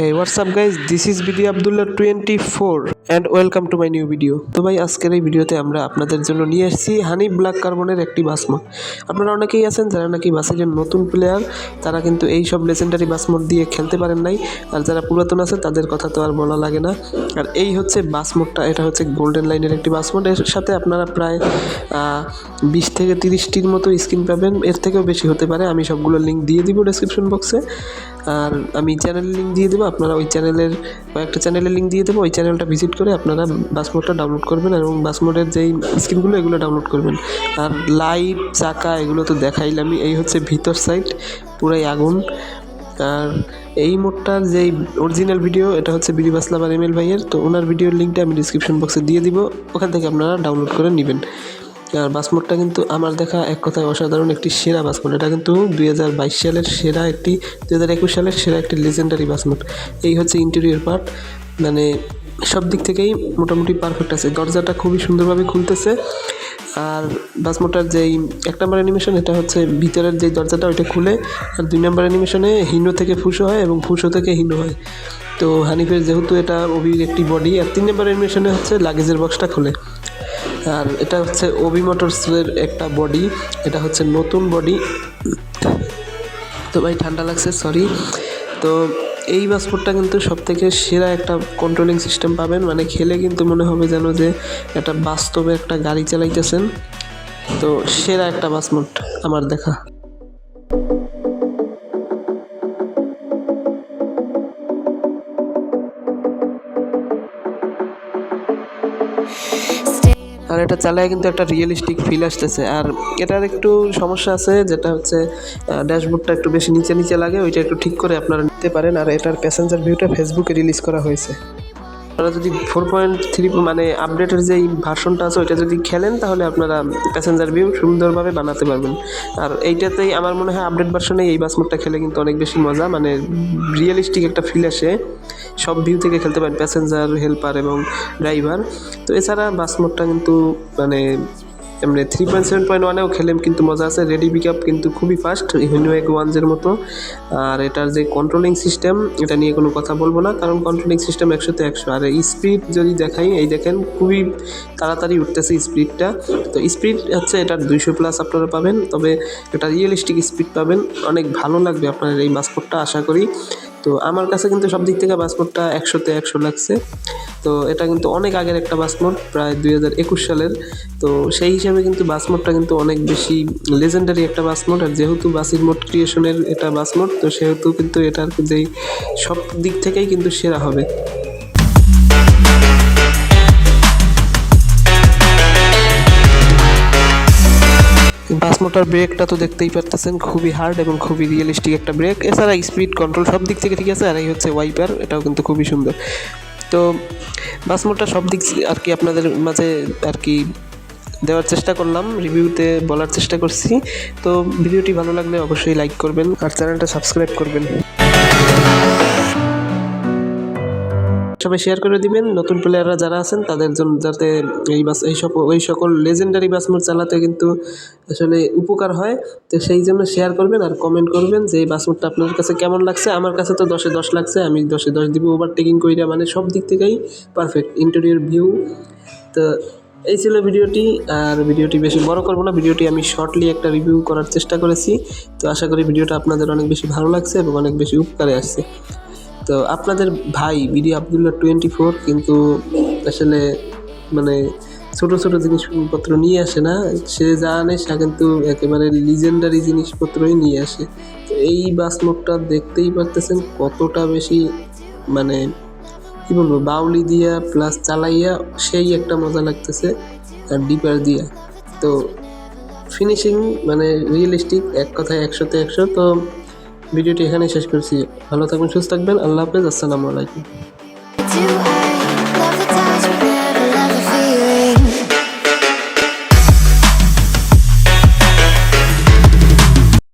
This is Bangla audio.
Hey, what's up guys? This is BD Abdullah 24 and welcome to my new video. তো ভাই আজকের এই ভিডিওতে আমরা আপনাদের জন্য নিয়ে এসেছি হানি ব্ল্যাক কার্বনের একটি বাস মোড আপনারা অনেকেই আছেন যারা নাকি বাসের নতুন প্লেয়ার তারা কিন্তু এই সব লেজেন্ডারি বাস মোড দিয়ে খেলতে পারেন নাই আর যারা পুরাতন আছে তাদের কথা তো আর বলা লাগে না আর এই হচ্ছে বাস মোডটা এটা হচ্ছে গোল্ডেন লাইনের একটি বাস মোড এর সাথে আপনারা প্রায় বিশ থেকে তিরিশটির মতো স্ক্রিন পাবেন। এর থেকেও বেশি হতে পারে। আমি সবগুলো লিঙ্ক দিয়ে দিব ডেসক্রিপশন বক্সে আর আমি চ্যানেলের লিঙ্ক দিয়ে দেবো। আপনারা ওই চ্যানেলের কয়েকটা চ্যানেলের লিঙ্ক দিয়ে দেবো। ওই চ্যানেলটা ভিজিট করে আপনারা বাসমোডটা ডাউনলোড করবেন এবং বাসমোডের যেই স্ক্রিনগুলো এগুলো ডাউনলোড করবেন। আর লাইট চাকা, এগুলো তো দেখাইলামই। এই হচ্ছে ভিতর সাইড পুরাই আগুন। আর এই মোডটার যেই অরিজিনাল ভিডিও এটা হচ্ছে বিডি বাসলাবার এম এল ভাইয়ের। তো ওনার ভিডিওর লিঙ্কটা আমি ডিসক্রিপশন বক্সে দিয়ে দিব। ওখান থেকে আপনারা ডাউনলোড করে নেবেন। আর বাসমোডটা কিন্তু আমার দেখা এক কথায় অসাধারণ একটি সেরা বাসমোড এটা কিন্তু দুই হাজার বাইশ সালের সেরা একটি, দুই হাজার একুশ সালের সেরা একটি লেজেন্ডারি বাসমোড এই হচ্ছে ইন্টেরিয়র পার্ট মানে সব দিক থেকেই মোটামুটি পারফেক্ট আছে। দরজাটা খুবই সুন্দরভাবে খুলতেছে। আর বাসমোটার যেই এক নম্বর অ্যানিমেশন এটা হচ্ছে ভিতরের যে দরজাটা, ওইটা খুলে, আর দুই নম্বর অ্যানিমেশনে হিনো থেকে ফুসো হয় এবং ফুসো থেকে হিনো হয়। তো হানিফের যেহেতু এটা অবির একটি বডি আর তিন নম্বর অ্যানিমেশনে হচ্ছে লাগেজের বক্সটা খুলে। আর এটা হচ্ছে ওবি মোটরসের একটা বডি এটা হচ্ছে নতুন বডি তো ভাই, ঠান্ডা লাগছে সরি তো এই পাসপোর্টটা কিন্তু সবথেকে সেরা একটা কন্ট্রোলিং সিস্টেম পাবেন। মানে খেলে কিন্তু মনে হবে যেন যে একটা বাস্তবে একটা গাড়ি চালাইতেছেন। তো সেরা একটা পাসপোর্ট আমার দেখা। আর এটা চালায় কিন্তু একটা রিয়েলিস্টিক ফিল আসতেছে। আর এটার একটু সমস্যা আছে, যেটা হচ্ছে ড্যাশবোর্ডটা একটু বেশি নিচে নিচে লাগে, ওইটা একটু ঠিক করে আপনারা নিতে পারেন। আর এটার প্যাসেঞ্জার ভিউটা ফেসবুকে রিলিজ করা হয়েছে। আপনারা যদি ফোর পয়েন্ট থ্রি মানে আপডেটের যেই ভার্সনটা আছে, ওইটা যদি খেলেন, তাহলে আপনারা প্যাসেঞ্জার ভিউ সুন্দরভাবে বানাতে পারবেন। আর এইটাতেই আমার মনে হয় আপডেট ভার্সনে এই বাস মোডটা খেলে কিন্তু অনেক বেশি মজা মানে রিয়েলিস্টিক একটা ফিল আসে। সব ভিউ থেকে খেলতে পারেন প্যাসেঞ্জার হেল্পার এবং ড্রাইভার তো এছাড়া বাস মোডটা কিন্তু মানে এমনি থ্রি পয়েন্ট সেভেন পয়েন্ট ওয়ানেও খেলে কিন্তু মজা আছে। রেডি পিক আপ কিন্তু খুবই ফাস্ট হিনোয়েক ওয়ানজের মতো। আর এটার যে কন্ট্রোলিং সিস্টেম এটা নিয়ে কোনো কথা বলব না, কারণ কন্ট্রোলিং সিস্টেম একশোতে একশো। আর স্পিড যদি দেখাই, এই দেখেন, খুবই তাড়াতাড়ি উঠতেছে স্পিডটা তো স্পিড হচ্ছে এটার দুইশো প্লাস আপনারা পাবেন, তবে এটা রিয়েলিস্টিক স্পিড পাবেন। অনেক ভালো লাগবে আপনার এই বাসপোর্টটা আশা করি। তো আমার কাছে কিন্তু সব দিক থেকে বাসপোর্টটা একশোতে একশো লাগছে। তো এটা কিন্তু অনেক আগের একটা বাসমোড প্রায় দুই হাজার একুশ সালের। তো সেই হিসাবে কিন্তু বাসমোটটা কিন্তু অনেক বেশি লেজেন্ডারি একটা বাসমোট আর যেহেতু বাসির মোট ক্রিয়েশনের এটা বাসমোট তো সেহেতু কিন্তু এটার যেই সব দিক থেকেই কিন্তু সেরা হবে। মোটর ব্রেকটা তো দেখতেই পারতেছেন, খুবই হার্ড এবং খুবই রিয়েলিস্টিক একটা ব্রেক এছাড়া স্পিড কন্ট্রোল সব দিক থেকে ঠিক আছে, আর এই হচ্ছে ওয়াইপার এটাও কিন্তু খুবই সুন্দর। তো বাস মোটর সব দিক আর কি আপনাদের মাঝে আর কি দেওয়ার চেষ্টা করলাম রিভিউতে বলার চেষ্টা করছি। তো ভিডিওটি ভালো লাগলে অবশ্যই লাইক করবেন, আর চ্যানেলটা সাবস্ক্রাইব করবেন। সবাই শেয়ার করে দিবেন। নতুন প্লেয়াররা যারা আছেন, তাদের জন্য যাতে এই বাস, এই সকল ওই সকল লেজেন্ডারি বাস মোড চালাতে কিন্তু আসলে উপকার হয়। তো সেই জন্য শেয়ার করবেন আর কমেন্ট করবেন যে এই বাস মোডটা আপনার কাছে কেমন লাগছে। আমার কাছে তো দশে দশ লাগছে, আমি দশে দশ দিব ওভারটেকিং কইরা মানে সব দিক থেকেই পারফেক্ট ইন্টেরিয়র ভিউ তো এই ছিল ভিডিওটি, আর ভিডিওটি বেশি বড় করব না, ভিডিওটি আমি শর্টলি একটা রিভিউ করার চেষ্টা করেছি। তো আশা করি ভিডিওটা আপনাদের অনেক বেশি ভালো লাগছে এবং অনেক বেশি উপকারে আসছে। তো আপনাদের ভাই বিডি আবদুল্লাহ টোয়েন্টি ফোর কিন্তু আসলে মানে ছোট ছোট জিনিসপত্র নিয়ে আসে না। সে যা আনে সে কিন্তু একেবারে লিজেন্ডারি জিনিসপত্রই নিয়ে আসে। তো এই বাস মোটটা দেখতেই পারতেছেন কতটা বেশি মানে কী বলব, বাউলি দিয়া প্লাস চালাইয়া সেই একটা মজা লাগতেছে আর ডিপার দিয়া। তো ফিনিশিং মানে রিয়েলিস্টিক এক কথায় একশোতে একশো, তো ভিডিওটি এখানে শেষ করছি। ভালো থাকবেন সুস্থ থাকবেন। আল্লাহ হাফেজ আসসালামু আলাইকুম।